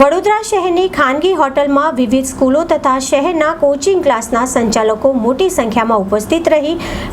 વડોદરા શહેરની ખાનગી હોટલમાં વિવિધ સ્કૂલો તથા શહેરના કોચિંગ ક્લાસના સંચાલકો મોટી સંખ્યામાં ઉપસ્થિત રહી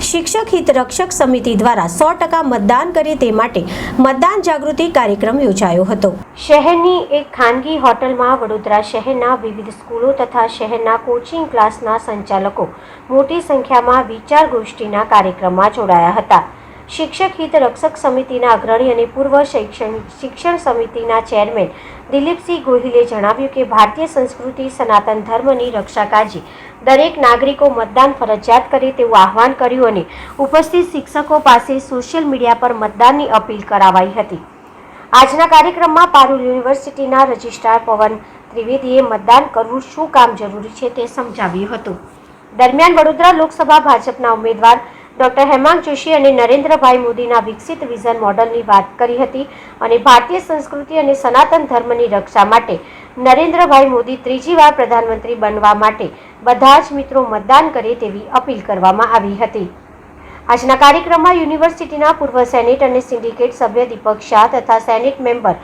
શિક્ષક હિત રક્ષક સમિતિ દ્વારા સો ટકા મતદાન કરે તે માટે મતદાન જાગૃતિ કાર્યક્રમ યોજાયો હતો. શહેરની એક ખાનગી હોટલમાં વડોદરા શહેરના વિવિધ સ્કૂલો તથા શહેરના કોચિંગ ક્લાસના સંચાલકો મોટી સંખ્યામાં વિચાર ગોષ્ઠીના કાર્યક્રમમાં જોડાયા હતા. શિક્ષક હિત રક્ષક સમિતિના અગ્રણી અને પૂર્વ શૈક્ષણિક શિક્ષણ સમિતિના ચેરમેન દિલીપસિંહ ગોહિલે જણાવ્યું કે ભારતીય સંસ્કૃતિ, સનાતન ધર્મની રક્ષા કાજી દરેક નાગરિકો મતદાન ફરજિયાત કરે તેવું આહવાન કર્યું અને ઉપસ્થિત શિક્ષકો પાસે સોશિયલ મીડિયા પર મતદાનની અપીલ કરાવાઈ હતી. આજના કાર્યક્રમમાં પારુલ યુનિવર્સિટીના રજિસ્ટ્રાર પવન ત્રિવેદીએ મતદાન કરવું શું કામ જરૂરી છે તે સમજાવ્યું હતું. દરમિયાન વડોદરા લોકસભા ભાજપના ઉમેદવાર ડોક્ટર હેમાંગ જોશી અને નરેન્દ્રભાઈ મોદીના વિકસિત વિઝન મોડલની વાત કરી હતી અને ભારતીય સંસ્કૃતિ અને સનાતન ધર્મની રક્ષા માટે નરેન્દ્રભાઈ મોદી ત્રીજી વાર પ્રધાનમંત્રી બનવા માટે બધા જ મિત્રો મતદાન કરે તેવી અપીલ કરવામાં આવી હતી. આજના કાર્યક્રમમાં યુનિવર્સિટીના પૂર્વ સેનેટ અને સિન્ડિકેટ સભ્ય દીપક શાહ તથા સેનેટ મેમ્બર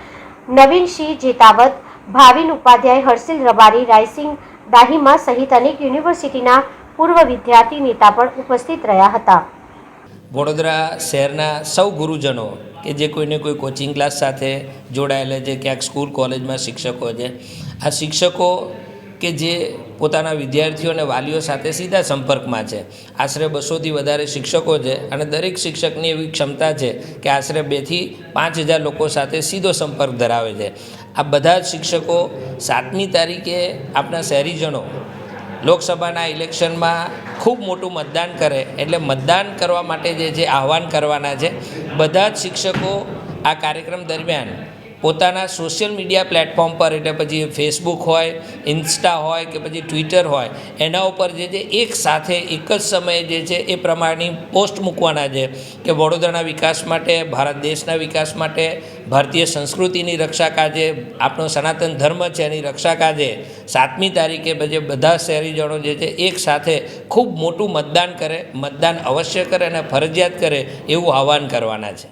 નવીનસિંહ જેતાવત, ભાવિન ઉપાધ્યાય હર્ષિલ રબારી રાયસિંગ દાહિમા સહિત અનેક યુનિવર્સિટીના પૂર્વ વિદ્યાર્થી નેતા પણ ઉપસ્થિત રહ્યા હતા. વડોદરા શહેરના સૌ ગુરુજનો કે જે કોઈને કોઈ કોચિંગ ક્લાસ સાથે જોડાયેલા છે, ક્યાંક સ્કૂલ કોલેજમાં શિક્ષકો છે, આ શિક્ષકો કે જે પોતાના વિદ્યાર્થીઓ અને વાલીઓ સાથે સીધા સંપર્કમાં છે. આશરે બસોથી વધારે શિક્ષકો છે અને દરેક શિક્ષકની એવી ક્ષમતા છે કે આશરે બેથી પાંચ હજાર લોકો સાથે સીધો સંપર્ક ધરાવે છે. આ બધા જ શિક્ષકો સાતમી તારીખે આપણા શહેરીજનો લોકસભાના ઇલેક્શનમાં ખૂબ મોટું મતદાન કરે, એટલે મતદાન કરવા માટે જે જે આહવાન કરવાના છે, બધા જ શિક્ષકો આ કાર્યક્રમ દરમિયાન પોતાના સોશિયલ મીડિયા પ્લેટફોર્મ પર એટલે પછી ફેસબુક હોય ઇન્સ્ટા હોય કે પછી ટ્વિટર હોય, એના ઉપર જે છે એક સાથે એક જ સમયે જે છે એ પ્રમાણેની પોસ્ટ મૂકવાના છે કે વડોદરાના વિકાસ માટે, ભારત દેશના વિકાસ માટે, ભારતીય સંસ્કૃતિની રક્ષા કાજે, આપણો સનાતન ધર્મ છે એની રક્ષા કાજે સાતમી તારીખે પછી બધા શહેરીજનો જે છે એક સાથે ખૂબ મોટું મતદાન કરે, મતદાન અવશ્ય કરે અને ફરજિયાત કરે એવું આહવાન કરવાના છે.